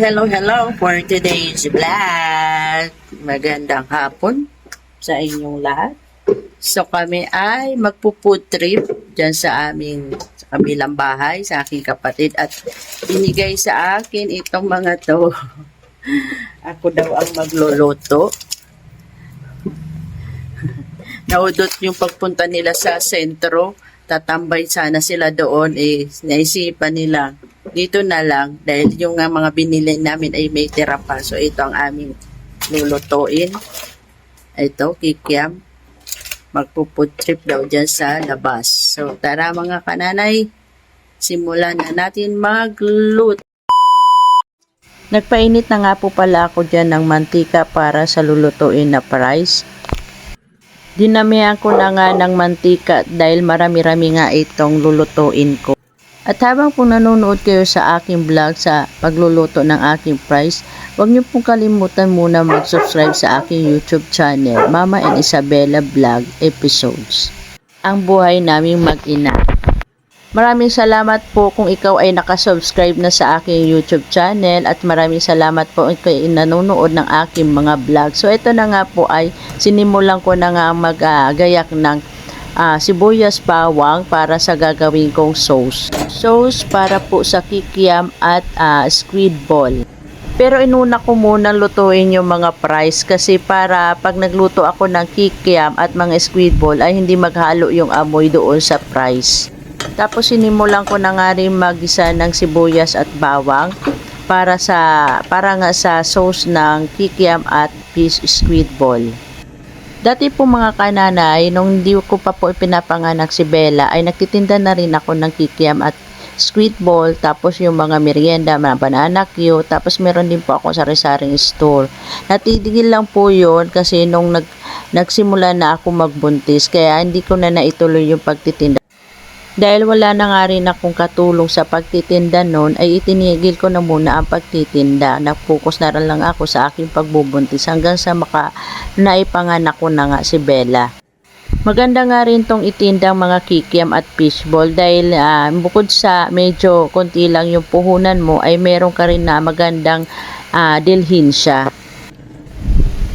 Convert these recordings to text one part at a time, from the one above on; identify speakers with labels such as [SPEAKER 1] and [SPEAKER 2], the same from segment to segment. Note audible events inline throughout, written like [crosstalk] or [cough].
[SPEAKER 1] Hello, hello for today's vlog. Magandang hapon sa inyong lahat. So kami ay magpo-food trip dyan sa aming sa kabilang bahay, sa aking kapatid at binigay sa akin itong mga to. [laughs] Ako daw ang magluluto. Naudot yung pagpunta nila sa sentro. Tatambay sana sila doon. Eh, naisipan nila dito na lang dahil yung mga binili namin ay may tira pa. So ito ang aming lulutuin. Ito, kikiam. Magpo-food trip daw dyan sa labas. So tara mga kananay, simulan na natin magluto. Nagpainit na nga po pala ako dyan ng mantika para sa lulutuin na fries. Dinamihan ko na nga ng mantika dahil marami-rami nga itong lulutuin ko. At habang po nanonood kayo sa aking vlog sa pagluluto ng aking fries, huwag niyo pong kalimutan muna mag-subscribe sa aking YouTube channel, Mama and Isabella Vlog Episodes. Ang buhay naming mag-ina. Maraming salamat po kung ikaw ay nakasubscribe na sa aking YouTube channel at maraming salamat po kung ikaw ay nanonood ng aking mga vlog. So ito na nga po ay sinimulan ko na nga mag-gayak ng ah, sibuyas bawang para sa gagawin kong sauce. Sauce para po sa kikiam at ah, squid ball. Pero inuna ko muna lutuin yung mga fries kasi para pag nagluto ako ng kikiam at mga squid ball ay hindi maghalo yung amoy doon sa fries. Tapos sinimulan ko na nga rin magisa ng sibuyas at bawang para sa para nga sa sauce ng kikiam at fish squid ball. Dati po mga kananay, nung hindi ko pa po pinapanganak si Bella, ay nagtitinda na rin ako ng kikiam at squid ball, tapos yung mga merienda, mga banana cue, tapos meron din po ako sa resaring store. Natitigil lang po yun kasi nung nag, nagsimula na ako magbuntis, kaya hindi ko na naituloy yung pagtitinda. Dahil wala na nga rin akong katulong sa pagtitinda noon, ay itinigil ko na muna ang pagtitinda. Nag-focus na rin lang ako sa aking pagbubuntis hanggang sa maka naipanganak ko na nga si Bella. Maganda nga rin tong itindang mga kikiam at fishball dahil ah, bukod sa medyo konti lang yung puhunan mo ay meron ka rin na magandang ah, dilhin siya.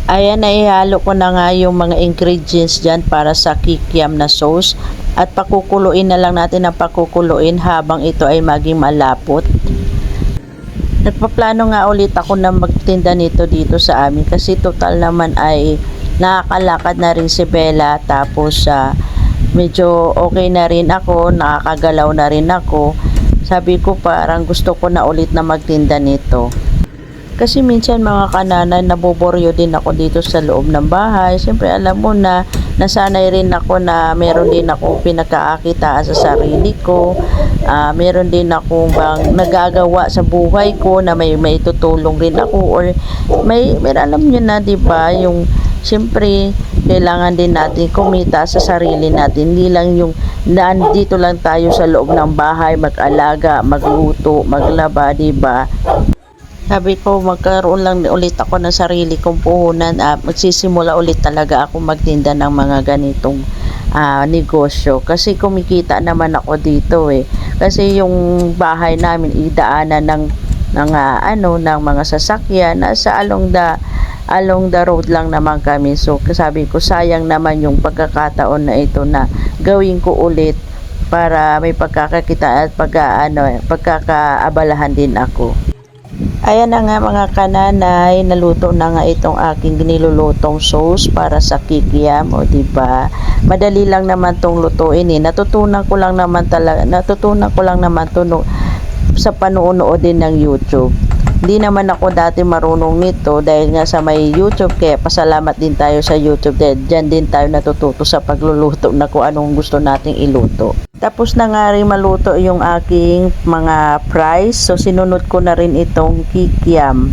[SPEAKER 1] Ayan, naihalo ko na nga yung mga ingredients dyan para sa kikiam na sauce at pakukuluin na lang natin ang pakukuluin habang ito ay maging malapot. Nagpaplano nga ulit ako na magtinda nito dito sa amin kasi total naman ay nakakalakad na rin si Bella tapos ah, medyo okay na rin ako, nakakagalaw na rin ako. Sabi ko parang gusto ko na ulit na magtinda nito. Kasi minsan mga kananan, naboboryo din ako dito sa loob ng bahay. Siyempre alam mo na, nasanay rin ako na meron din ako pinagkakakitaan sa sarili ko. Ah, meron din ako bang nagagawa sa buhay ko na may may tutulong rin ako or may, may alam niyo na 'di ba yung siyempre kailangan din natin kumita sa sarili natin hindi lang yung nandito lang tayo sa loob ng bahay mag-alaga magluto maglaba 'di ba sabi ko, magkaroon lang ulit ako ng sarili kong puhunan at magsisimula ulit talaga ako magtinda ng mga ganitong ah, negosyo. Kasi kumikita naman ako dito eh. Kasi yung bahay namin idaanan ng ng ah, ano ng mga sasakyan nasa along the along the road lang naman kami. So sabi ko sayang naman yung pagkakataon na ito na gawin ko ulit para may pagkakakita at pagka, ano, pagkakaabalahan din ako. Ayan na nga mga kananay, naluto na nga itong aking nilulutong sauce para sa kikiam, o di ba? Madali lang naman tong lutuin eh. Natutunan ko lang naman talaga, natutunan ko lang naman to no, sa panunood din ng YouTube. Hindi naman ako dati marunong nito dahil nga sa may YouTube kaya pasalamat din tayo sa YouTube dahil dyan din tayo natututo sa pagluluto na kung anong gusto nating iluto. Tapos na nga rin maluto yung aking mga fries. So sinunod ko na rin itong kikiam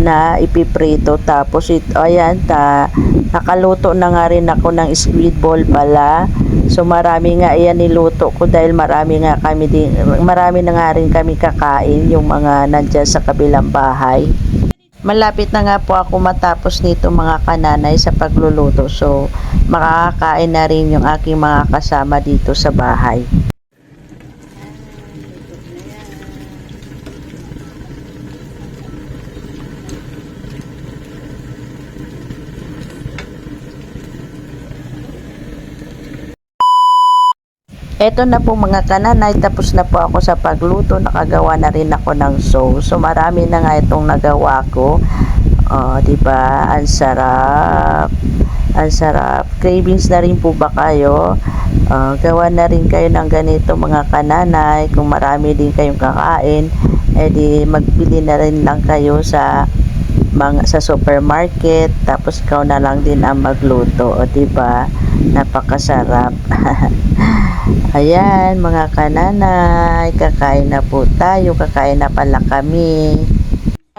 [SPEAKER 1] na ipiprito. Tapos ito, ayan, ta, nakaluto na nga rin ako ng squid ball pala. So marami nga iyan niluto ko dahil marami nga kami din, marami na nga rin kami kakain yung mga nandyan sa kabilang bahay. Malapit na nga po ako matapos nito mga kananay sa pagluluto. So, makakakain na rin yung aking mga kasama dito sa bahay. Eto na po mga kananay, tapos na po ako sa pagluto, nakagawa na rin ako ng sauce. So marami na nga itong nagawa ko. Oh, 'di ba? Ang sarap. Ang sarap. Cravings na rin po ba kayo? Ah, gawa na rin kayo ng ganito mga kananay. Kung marami din kayong kakain, edi magbili na rin lang kayo sa mga sa supermarket tapos ikaw na lang din ang magluto o di ba napakasarap [laughs] ayan mga kananay kakain na po tayo kakain na pala kami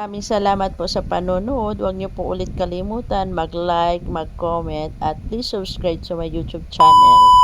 [SPEAKER 1] Maraming salamat po sa panonood. Huwag niyo po ulit kalimutan mag-like, mag-comment, at please subscribe to my YouTube channel.